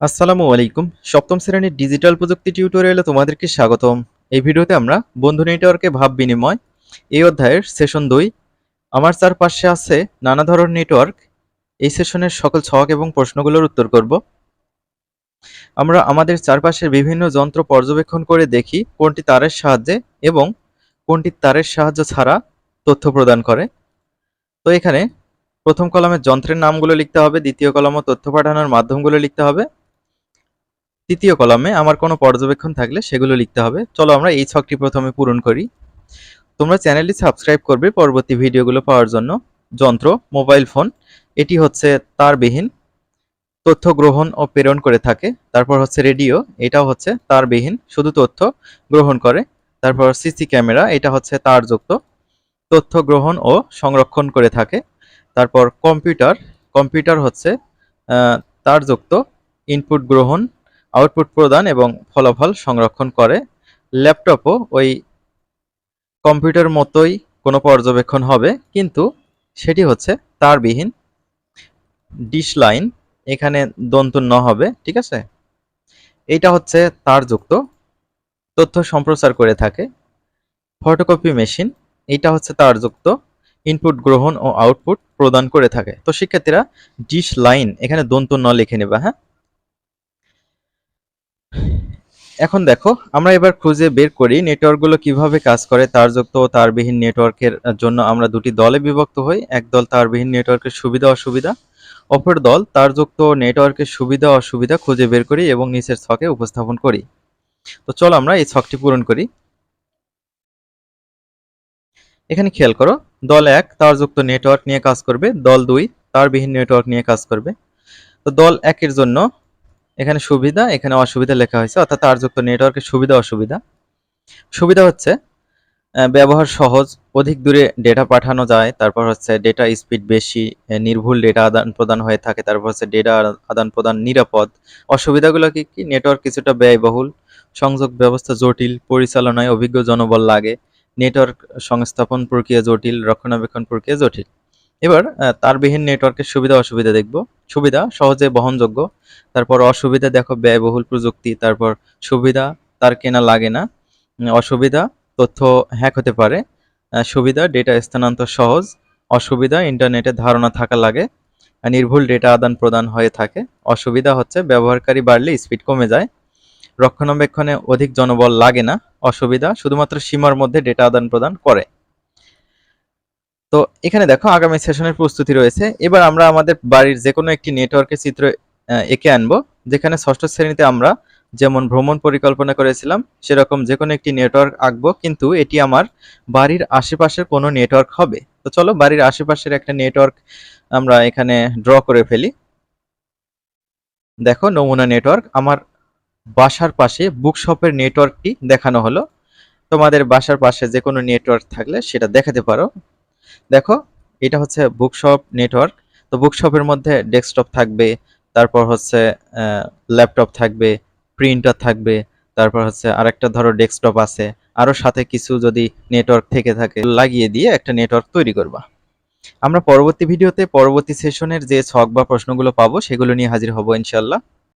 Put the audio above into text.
আসসালামু আলাইকুম। সপ্তম শ্রেণির ডিজিটাল প্রযুক্তি টিউটোরিয়ালে তোমাদেরকে স্বাগতম। এই ভিডিওতে আমরা বন্ধু নেটওয়ার্কে ভাব বিনিময়, এই অধ্যায়ের সেশন দুই। আমার চারপাশে আছে নানা ধরনের নেটওয়ার্ক। এই সেশনের সকল ছক এবং প্রশ্নগুলোর উত্তর করব। আমরা আমাদের চারপাশের বিভিন্ন যন্ত্র পর্যবেক্ষণ করে দেখি কোনটি তারের সাহায্যে এবং কোনটি তারের সাহায্য ছাড়া তথ্য প্রদান করে। তো এখানে প্রথম কলামে যন্ত্রের নামগুলো লিখতে হবে, দ্বিতীয় কলামে তথ্য পাঠানোর মাধ্যমগুলো লিখতে হবে তৃতীয় কলামে আমার কোনো পর্যবেক্ষণ থাকলে সেগুলো লিখতে হবে। চলো আমরা এই ছকটি প্রথমে পূরণ করি। তোমরা চ্যানেলটি সাবস্ক্রাইব করবে পরবর্তী ভিডিওগুলো পাওয়ার জন্য। যন্ত্র, মোবাইল ফোন, এটি হচ্ছে তারবিহীন তথ্য গ্রহণ ও প্রেরণ করে থাকে। তারপর হচ্ছে রেডিও, এটাও হচ্ছে তারবিহীন, শুধু তথ্য গ্রহণ করে। তারপর সিসি ক্যামেরা, এটা হচ্ছে তারযুক্ত, তথ্য গ্রহণ ও সংরক্ষণ করে থাকে। তারপর কম্পিউটার কম্পিউটার হচ্ছে তারযুক্ত, ইনপুট গ্রহণ আউটপুট প্রদান এবং ফলাফল সংরক্ষণ করে। ল্যাপটপও ওই কম্পিউটার মতোই কোনো পর্যবেক্ষণ হবে, কিন্তু সেটি হচ্ছে তারবিহীন ডিশ লাইন। এখানে দন্ত ন হবে, ঠিক আছে? এইটা হচ্ছে তারযুক্ত তথ্য সম্প্রচার করে থাকে। ফটোকপি মেশিন, এইটা হচ্ছে তারযুক্ত ইনপুট গ্রহণ ও আউটপুট প্রদান করে থাকে। তো শিক্ষার্থীরা ডিশ লাইন, এখানে দন্ত ন লিখে নেবা হ্যাঁ? এখন দেখো, আমরা এবার খুঁজে বের করি নেটওয়ার্কগুলো কীভাবে কাজ করে, তারযুক্ত ও তারবিহীন নেটওয়ার্কের জন্য আমরা দুটি দলে বিভক্ত হই, এক দল তারবিহীন নেটওয়ার্কের সুবিধা অসুবিধা, অপর দল তারযুক্ত নেটওয়ার্কের সুবিধা অসুবিধা খুঁজে বের করি এবং নিচের ছকে উপস্থাপন করি। তো চলো আমরা এই ছকটি পূরণ করি। এখানে খেয়াল করো, দল এক তারযুক্ত নেটওয়ার্ক নিয়ে কাজ করবে, দল দুই তারবিহীন নেটওয়ার্ক নিয়ে কাজ করবে। তো দল একের জন্য এখানে সুবিধা, এখানে অসুবিধা লেখা হয়েছে, অর্থাৎ তারযুক্ত নেটওয়ার্কের সুবিধা, অসুবিধা। সুবিধা হচ্ছে ব্যবহার সহজ, অধিক দূরে ডেটা পাঠানো যায়, তারপর হচ্ছে ডেটা স্পিড বেশি নির্ভুল ডেটা আদান প্রদান হয়ে থাকে, তারপর হচ্ছে ডেটা আদান প্রদান নিরাপদ। অসুবিধাগুলো কি কি? নেটওয়ার্ক কিছুটা ব্যয়বহুল, সংযোগ ব্যবস্থা জটিল, পরিচালনায় অভিজ্ঞ জনবল লাগে, নেটওয়ার্ক সংস্থাপন প্রক্রিয়া জটিল, রক্ষণাবেক্ষণ প্রক্রিয়া জটিল। এবার তারবিহীন নেটওয়ার্কের সুবিধা, অসুবিধা দেখব। সুবিধা, সহজে বহনযোগ্য। তারপর অসুবিধা, দেখো, ব্যয়বহুল প্রযুক্তি, তারপর সুবিধা, তার কেনা লাগে না। অসুবিধা, তথ্য হ্যাক হতে পারে। সুবিধা ডেটা স্থানান্তর সহজ। অসুবিধা ইন্টারনেটে ধারণা থাকা লাগে। নির্ভুল ডেটা আদান প্রদান হয়ে থাকে। অসুবিধা হচ্ছে, ব্যবহারকারী বাড়লে স্পিড কমে যায়। রক্ষণাবেক্ষণে অধিক জনবল লাগে না। অসুবিধা, শুধুমাত্র সীমার মধ্যে ডেটা আদান প্রদান করে। তো এখানে দেখো আগামী সেশনের প্রস্তুতি রয়েছে। এবার আমরা আমাদের বাড়ির যে কোনো একটি নেটওয়ার্কের চিত্র এঁকে আনব, যেখানে ষষ্ঠ শ্রেণীতে আমরা যেমন ভ্রমণ পরিকল্পনা করেছিলাম, সেরকম যে কোনো একটি নেটওয়ার্ক আঁকবো, কিন্তু এটি আমার বাড়ির আশেপাশের কোনো নেটওয়ার্ক হবে। তো চলো বাড়ির আশেপাশের একটা নেটওয়ার্ক আমরা এখানে ড্র করে ফেলি। দেখো নমুনা নেটওয়ার্ক, আমার বাসার পাশে বুকশপের নেটওয়ার্কটি দেখানো হলো। তোমাদের বাসার পাশে যে কোনো নেটওয়ার্ক থাকলে সেটা দেখাতে পারো। দেখো, এটা হচ্ছে বুকশপ নেটওয়ার্ক। তো বুকশপের মধ্যে ডেস্কটপ থাকবে, তারপর হচ্ছে ল্যাপটপ থাকবে, প্রিন্টার থাকবে, তারপর হচ্ছে আরেকটা ধরো ডেস্কটপ আছে। আরও সাথে কিছু যদি নেটওয়ার্ক থেকে থাকে, লাগিয়ে দিয়ে একটা নেটওয়ার্ক তৈরি করবা। আমরা পরবর্তী ভিডিওতে, পরবর্তী সেশনের যে ছক বা প্রশ্নগুলো পাবো, সেগুলো নিয়ে হাজির হব ইনশাল্লাহ